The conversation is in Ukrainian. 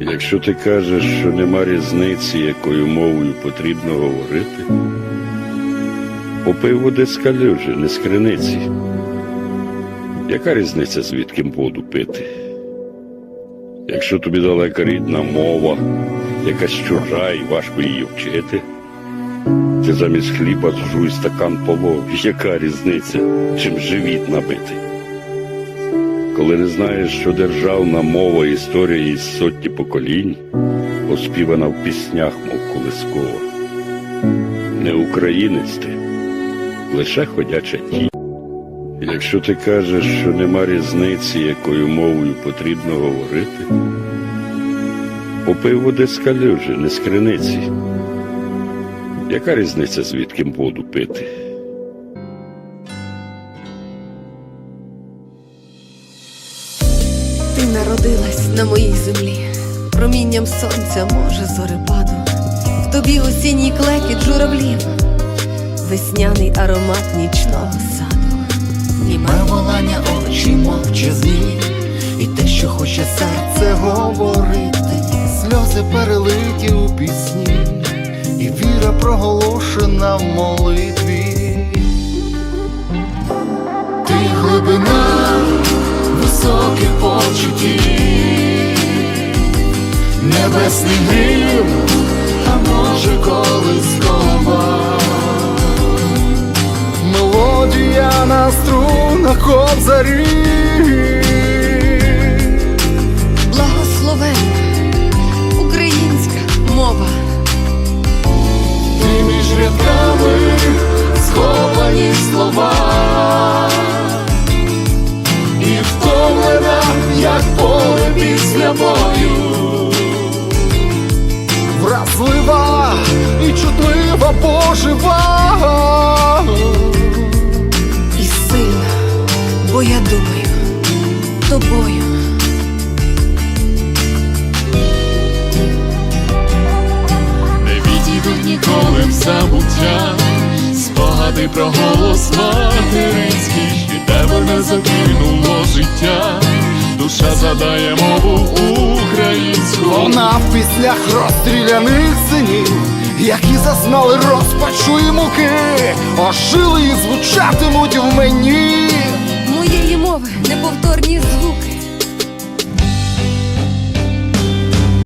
Якщо ти кажеш, що нема різниці, якою мовою потрібно говорити, попий води з калюжі, не з криниці. Яка різниця, звідки воду пити? Якщо тобі далека рідна мова, якась чужа і важко її вчити, ти замість хліба зжуй стакан полов. Яка різниця, чим живіт набитий? Коли не знаєш, що державна мова історія із сотні поколінь, оспівана в піснях, мов колискова. Не українець ти, лише ходяча тінь. Якщо ти кажеш, що нема різниці, якою мовою потрібно говорити, попий води з калюжі, не з криниці. Яка різниця, звідки воду пити? Народилась на моїй землі, промінням сонця, може, зорепаду, в тобі осінній клекіт журавлів, весняний аромат нічного саду. Німе волання очі мовчазні, і те, що хоче серце говорити, сльози перелиті у пісні, і віра проголошена в молитві. Небесний грім, а може колискова. Мелодія на струнах кобзарі. Благословенна українська мова, Ти між рядками сховані слова. І втомлена, як поле після бою Вразлива і чутлива пожива. І сильна, бо я думаю тобою. не відійдуть ніколи в забуття, спогади про голос материнський, що тебе не закинуло життя, душа задає мову українську. Вона в піснях розстріляних синів, які зазнали розпачу і муки, ожили і звучатимуть в мені. Моєї мови неповторні звуки,